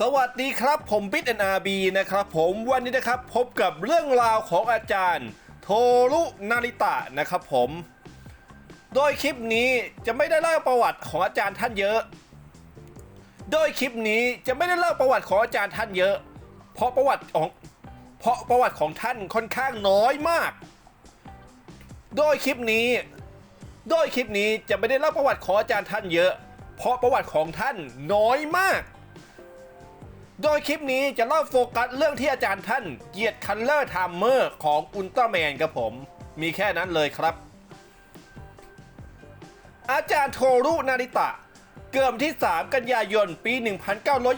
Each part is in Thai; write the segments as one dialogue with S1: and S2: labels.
S1: สวัสดีครับผมบิ๊ดแอนอาบีนะครับผมวันนี้นะครับพบกับเรื่องราวของอาจารย์ โทรุนาริตะนะครับผม โดยคลิปนี้จะไม่ได้เล่าประวัติของอาจารย์ท่านเยอะ โดยคลิปนี้จะไม่ได้เล่าประวัติของอาจารย์ท่านเยอะ เพราะประวัติของเพราะประวัติของท่านค่อนข้างน้อยมาก โดยคลิปนี้ โดยคลิปนี้จะไม่ได้เล่าประวัติของอาจารย์ท่านเยอะ เพราะประวัติของท่านน้อยมาก โดยคลิปนี้จะเล่าโฟกัสเรื่องที่อาจารย์ท่านเกียรติคันเลอร์ไทม์เมอร์ของอุลตร้าแมนครับผม มีแค่นั้นเลยครับ อาจารย์โทรุนาริตะ เกิดวันที่ 3 กันยายนปี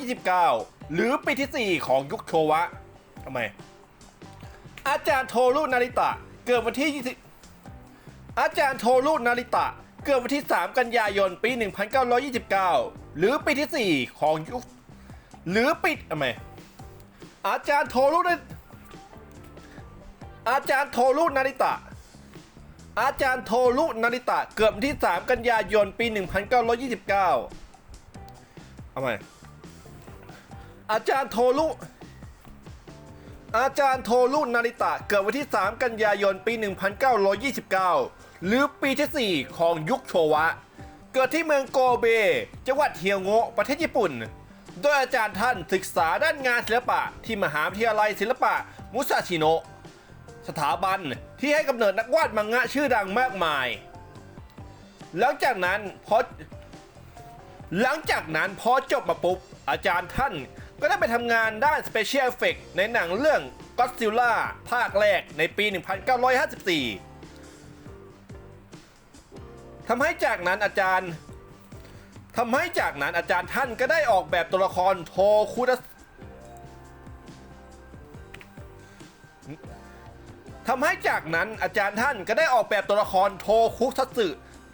S1: 1929 หรือปีที่ 4 ของยุคโชวะทำไม อาจารย์โทรุนาริตะ เกิดวันที่ 20 อาจารย์โทรุนาริตะ เกิดวันที่ 3 กันยายนปี 1929 หรือปีที่ 4 ของยุค หรือปิดทำไมอาจารย์โทรุนอาจารย์โทรุนาริตะ อาจารย์โทรุนาริตะ เกิดวันที่ 3 กันยายน ปี 1929เอาใหมอาจารย์โทรุอาจารย์โทรุนาริตะ เกิดวันที่ 3 กันยายน ปี 1929 หรือปีที่ 4 ของยุคโชวะ เกิดที่เมืองโกเบ จังหวัดเฮียวโงะ ประเทศญี่ปุ่น โดยอาจารย์ท่านศึกษาด้านงานศิลปะที่มหาวิทยาลัยศิลปะมุซาชิโนะสถาบันที่ให้กำเนิดนักวาดมังงะชื่อดังมากมาย หลังจากนั้นพอหลังจากนั้นพอจบมาปุ๊บ อาจารย์ท่านก็ได้ไปทำงานด้าน Special Effect ในหนังเรื่อง Godzilla ภาคแรกในปี 1954ทำให้จากนั้นอาจารย์ ทำให้จากนั้นอาจารย์ท่านก็ได้ออกแบบตัวละครโทคุดะทำให้จากนั้นอาจารย์ท่านก็ได้ออกแบบตัวละครโทคุทัตสึ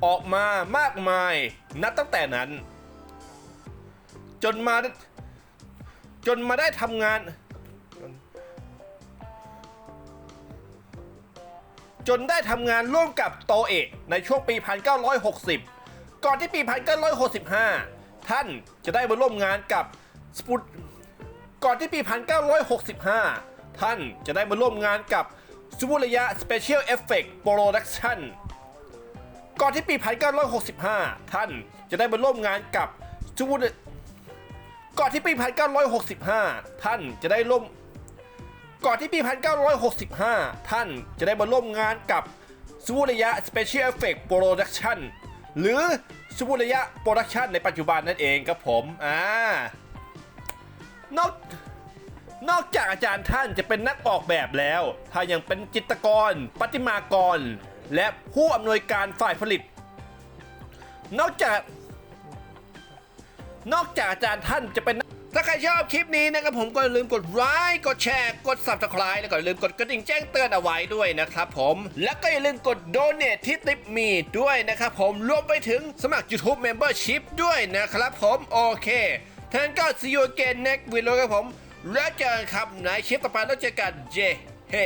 S1: ออกมามากมายนับตั้งแต่นั้น จนมาจนมาได้ทำงาน จนได้ทำงานร่วมกับโตเอะในช่วงปี 1960 ก่อนที่ปี 1965 ท่านจะได้มาร่วมงานกับสปุตก่อนที่ปี 1965 ท่านจะได้มาร่วมงานกับซูบุระยะ Special Effect Production ก่อนที่ปี 1965 ท่านจะได้มาร่วมงานกับซูบุรก่อนที่ปี 1965 ท่านจะได้ร่วม ก่อนที่ปี 1965 ท่านจะได้มาร่วมงานกับซูบุระยะ Special Effect Production หรือสมุระยะโปรดักชันในปัจจุบันนั่นเองครับผมอ่านอกนอกจากอาจารย์ท่านจะเป็นนักออกแบบแล้วถ้ายังเป็นจิตรกรปัติมากร และผู้อำนวยการฝ่ายผลิต นอกจาก นอกจากอาจารย์ท่านจะเป็น ถ้าใครชอบคลิปนี้นะครับผมก็อย่าลืมกดไลค์กดแชร์กด subscribe แล้วก็อย่าลืมกดกระดิ่งแจ้งเตือนเอาไว้ด้วยนะครับผมแล้วก็อย่าลืมกด donate ที่ติปมีด้วยนะครับผมรวมไปถึงสมัคร YouTube Membership ด้วยนะครับผมโอเคท่านก็ see you again next video ครับผม แล้วเจอกันครับในคลิปต่อไปแล้วเจอกันเจเฮ